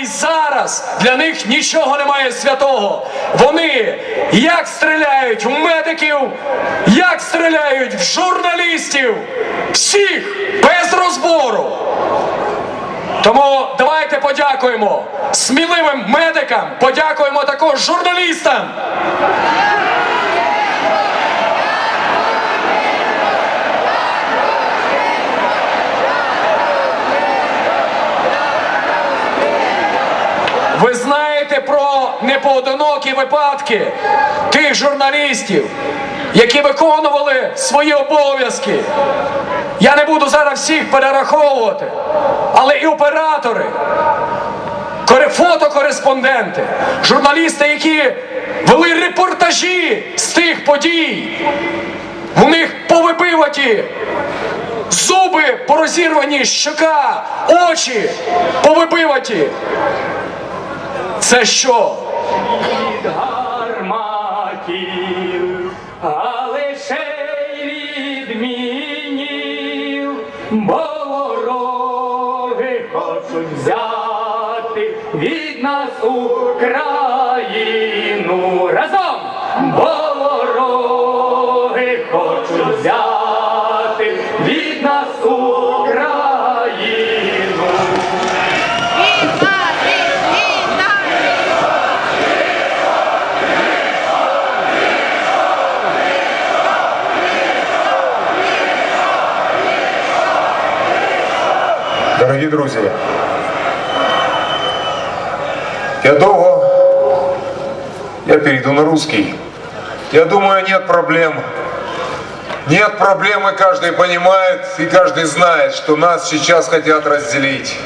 Й зараз для них нічого немає святого. Вони як стріляють в медиків, як стріляють в журналістів, всіх без розбору. Тому давайте подякуємо сміливим медикам, подякуємо також журналістам. Про непоодинокі випадки тих журналістів, які виконували свої обов'язки. Я не буду зараз всіх перераховувати, але і оператори, фотокореспонденти, журналісти, які вели репортажі з тих подій, у них повибиваті зуби порозірвані, щока, очі повибиваті. Це що? гарматів, Дорогі друзі, я довго, я перейду на русский. Я думаю, нет проблем. Нет проблем, и каждый понимает, и каждый знает, что нас сейчас хотят разделить.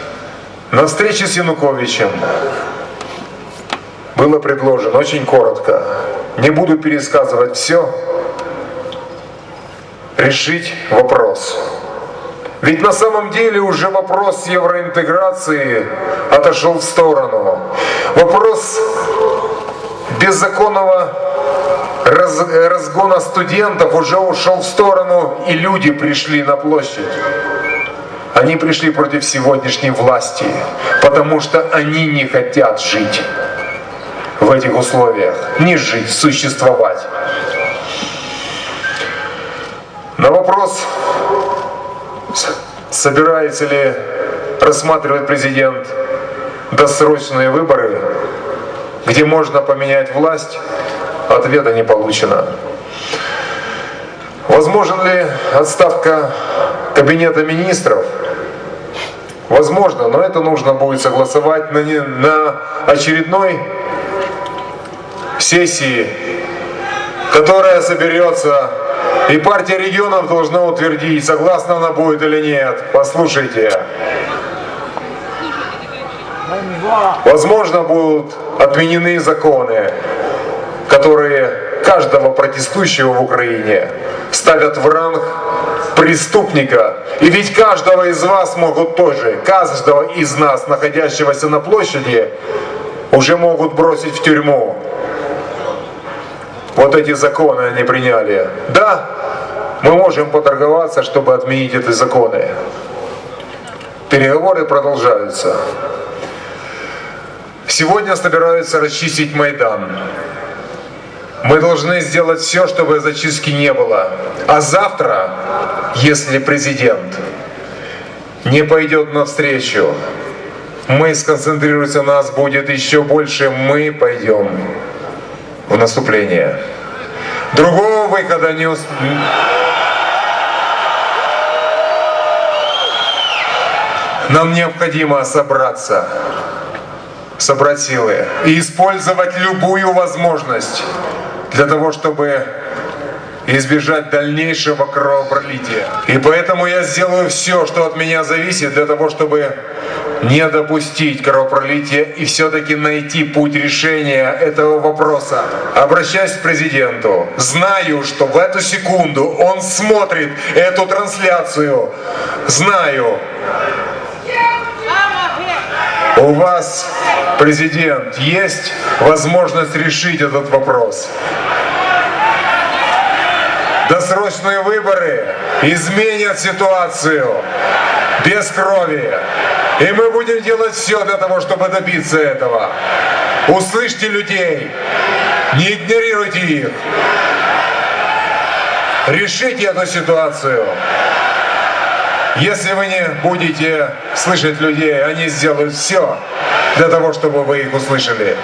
На встрече с Януковичем было предложено очень коротко, не буду пересказывать все, решить вопрос. Ведь на самом деле уже вопрос евроинтеграции отошел в сторону. Вопрос беззаконного раз- разгона студентов уже ушел в сторону, и люди пришли на площадь. Они пришли против сегодняшней власти, потому что они не хотят жить в этих условиях. Не жить, существовать. На вопрос собирается ли рассматривать президент досрочные выборы, где можно поменять власть, ответа не получено. Возможен ли отставка кабинета министров? Возможно, но это нужно будет согласовать на, не- на очередной сессии, которая соберется, и партия регионов должна утвердить, согласна она будет или нет. Послушайте. Возможно, будут отменены законы, которые каждого протестующего в Украине ставят в ранг преступника. И ведь каждого из вас могут тоже, каждого из нас, находящегося на площади, уже могут бросить в тюрьму. Вот эти законы они приняли. Да, мы можем поторговаться, чтобы отменить эти законы. Переговоры продолжаются. Сегодня собираются расчистить Майдан. Мы должны сделать все, чтобы зачистки не было. А завтра, если президент не пойдет навстречу, мы сконцентрируемся, нас будет еще больше, мы пойдем в наступление. Другого выхода не ус- Нам необходимо собраться, собрать силы и использовать любую возможность для того, чтобы избежать дальнейшего кровопролития. И поэтому я сделаю все, что от меня зависит, для того, чтобы не допустить кровопролития и все-таки найти путь решения этого вопроса. Обращаясь к президенту, знаю, что в эту секунду он смотрит эту трансляцию. Знаю, у вас, президент, есть возможность решить этот вопрос. Досрочные выборы изменят ситуацию без крови. И мы будем делать все для того, чтобы добиться этого. Услышьте людей, не игнорируйте их. Решите эту ситуацию. Если вы не будете слышать людей, они сделают все для того, чтобы вы их услышали.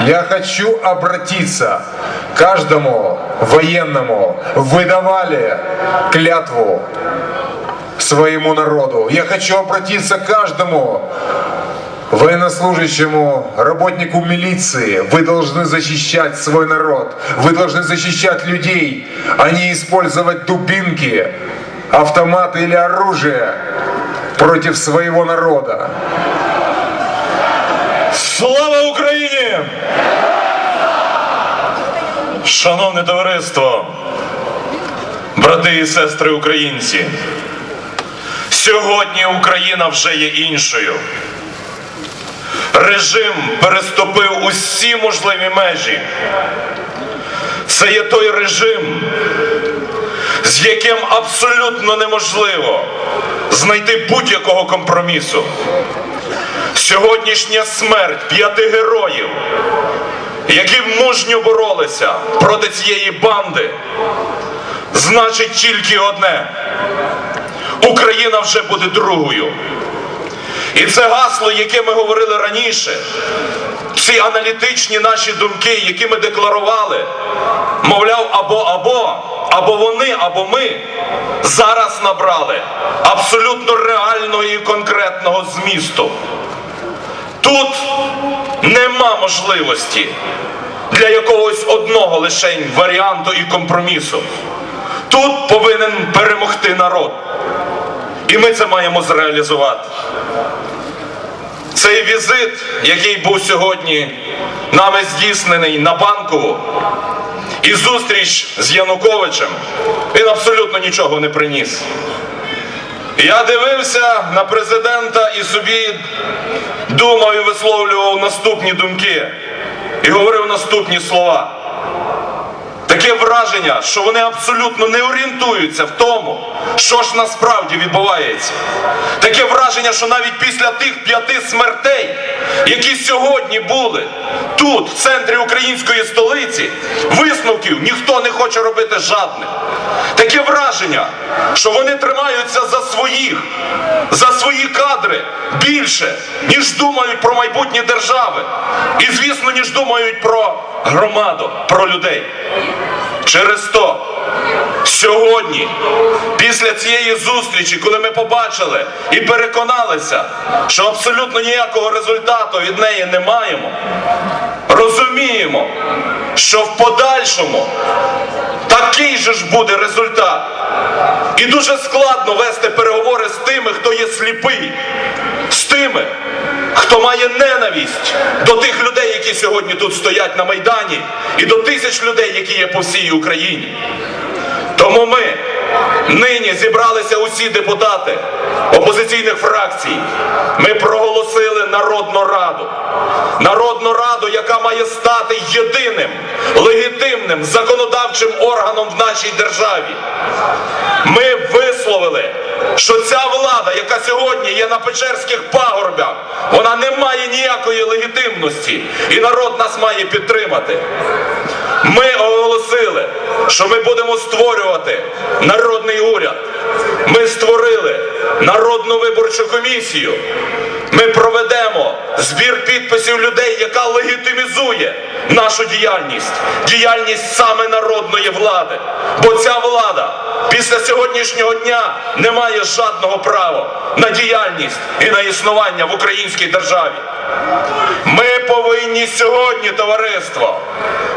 Я хочу обратиться каждому военному. Вы давали клятву своему народу. Я хочу обратиться к каждому военнослужащему, работнику милиции. Вы должны защищать свой народ. Вы должны защищать людей, а не использовать дубинки, автоматы или оружие против своего народа. Слава Україні! Шановне товариство, брати і сестри українці, сьогодні Україна вже є іншою. Режим переступив усі можливі межі. Це є той режим, з яким абсолютно неможливо знайти будь-якого компромісу. Сьогоднішня смерть п'яти героїв, які мужньо боролися проти цієї банди, значить тільки одне: Україна вже буде другою. І це гасло, яке ми говорили раніше, ці аналітичні наші думки, які ми декларували, мовляв, або або, або вони, або ми, зараз набрали абсолютно реального і конкретного змісту. Тут нема можливості для якогось одного лишень варіанту і компромісу. Тут повинен перемогти народ. І ми це маємо зреалізувати. Цей візит, який був сьогодні нами здійснений на банкову, і зустріч з Януковичем, він абсолютно нічого не приніс. Я дивився на президента і собі думав і висловлював наступні думки і говорив наступні слова. Таке враження, що вони абсолютно не орієнтуються в тому, що ж насправді відбувається. Таке враження, що навіть після тих п'яти смертей, які сьогодні були тут, в центрі української столиці, висновків ніхто не хоче робити жадних. Таке враження, що вони тримаються за своїх, за свої кадри більше, ніж думають про майбутнє держави. І, звісно, ніж думають про громаду, про людей. Через то сьогодні, після цієї зустрічі, коли ми побачили і переконалися, що абсолютно ніякого результату від неї не маємо, розуміємо, що в подальшому такий же ж буде результат. І дуже складно вести переговори з тими, хто є сліпий, з тими, хто має ненависть до тих людей, які сьогодні тут стоять на Майдані, і до тисяч людей, які є по всій Україні. Тому ми нині зібралися усі депутати опозиційних фракцій. Ми проголосили Народну Раду. Народну Раду, яка має стати єдиним легітимним законодавчим органом в нашій державі. Ми висловили, що ця влада, яка сьогодні є на Печерських пагорбях, вона не має ніякої легітимності, і народ нас має підтримати. Ми що ми будемо створювати народний уряд. Ми створили народну виборчу комісію. Ми проведемо збір підписів людей, яка легітимізує нашу діяльність, діяльність саме народної влади. Бо ця влада після сьогоднішнього дня не має жодного права на діяльність і на існування в українській державі. Ми повинні сьогодні, товариство,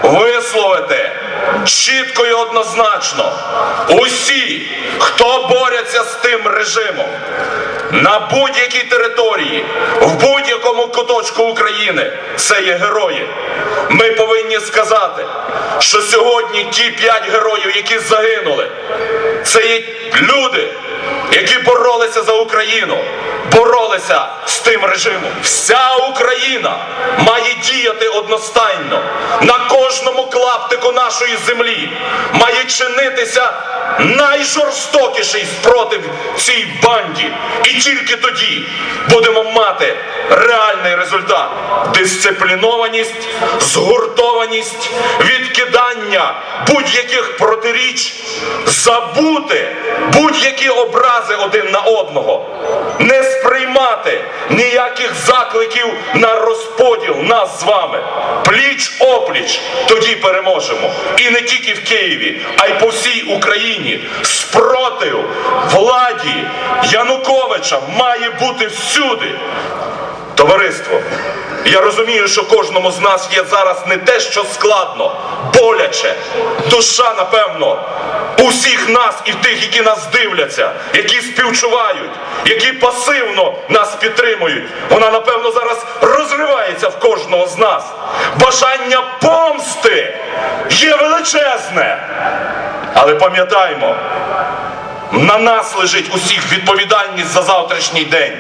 висловити чітко і однозначно усі, хто боряться з тим режимом на будь-якій території, в будь-якому куточку України, це є герої. Ми повинні сказати, що сьогодні ті п'ять героїв, які загинули, це є люди, які боролися за Україну, боролися з тим режимом. Вся Україна має діяти одностайно на кожному клаптику нашої землі. Має чинитися найжорстокіший спротив цій банді. І тільки тоді будемо мати реальний результат: дисциплінованість, згуртованість, відкидання будь-яких протиріч, забути будь-які образи один на одного, не сприймати ніяких закликів на розподіл нас з вами. Пліч опліч, тоді переможемо. І не тільки в Києві, а й по всій Україні. Спротив владі Януковича має бути всюди. Товариство, я розумію, що кожному з нас є зараз не те, що складно, боляче. Душа, напевно, усіх нас і тих, які нас дивляться, які співчувають, які пасивно нас підтримують. Вона, напевно, зараз розривається в кожного з нас. Бажання помсти є величезне. Але пам'ятаймо, на нас лежить усіх відповідальність за завтрашній день.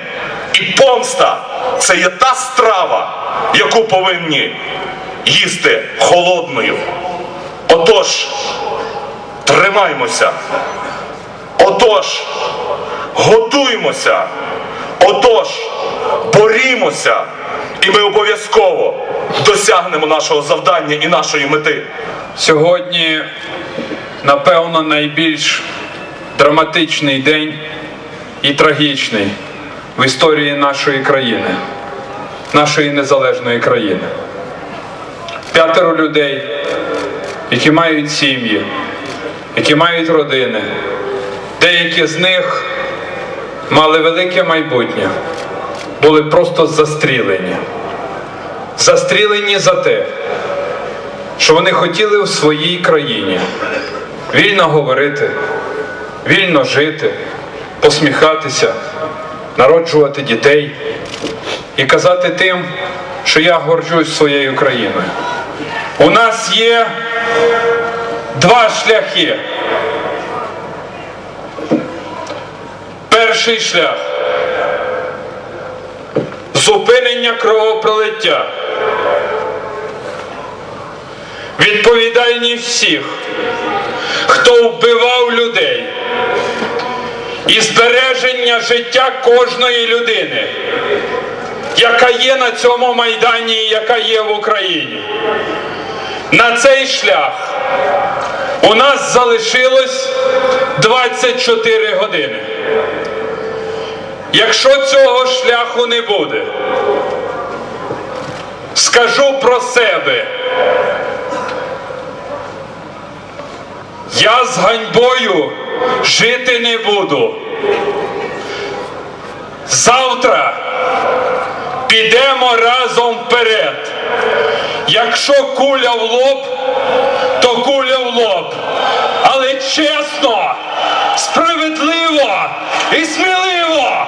І помста це є та страва, яку повинні їсти холодною. Отож, тримаймося. Отож, готуймося. Отож, борімося. І ми обов'язково досягнемо нашого завдання і нашої мети. Сьогодні, напевно, найбільш драматичний день і трагічний в історії нашої країни, нашої незалежної країни. П'ятеро людей, які мають сім'ї, які мають родини, деякі з них мали велике майбутнє, були просто застрілені. Застрілені за те, що вони хотіли в своїй країні вільно говорити, вільно жити, посміхатися, народжувати дітей і казати тим, що я горджусь своєю країною. У нас є два шляхи. Перший шлях зупинення кровопролиття. Відповідальність всіх, хто вбивав людей і збереження життя кожної людини, яка є на цьому майдані і яка є в Україні. На цей шлях у нас залишилось 24 години. Якщо цього шляху не буде, скажу про себе. Я з ганьбою жити не буду. Завтра підемо разом вперед. Якщо куля в лоб, то куля в лоб. Але чесно, справедливо і сміливо.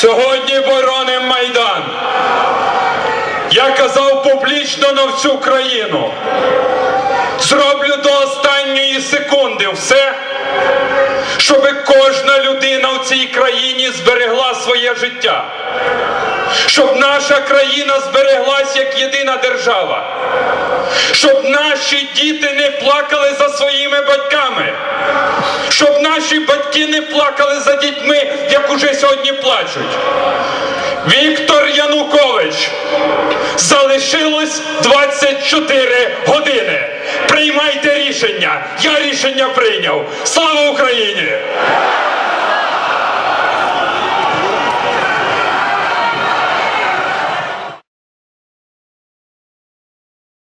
Сьогодні бороним Майдан. Я казав публічно на всю країну. Зроблю до останньої секунди все, щоб кожна людина в цій країні зберегла своє життя. Щоб наша країна збереглась як єдина держава. Щоб наші діти не плакали за батьками. Щоб наші батьки не плакали за дітьми, як уже сьогодні плачуть. Віктор Янукович. Залишилось 24 години. Приймайте рішення. Я рішення прийняв. Слава Україні!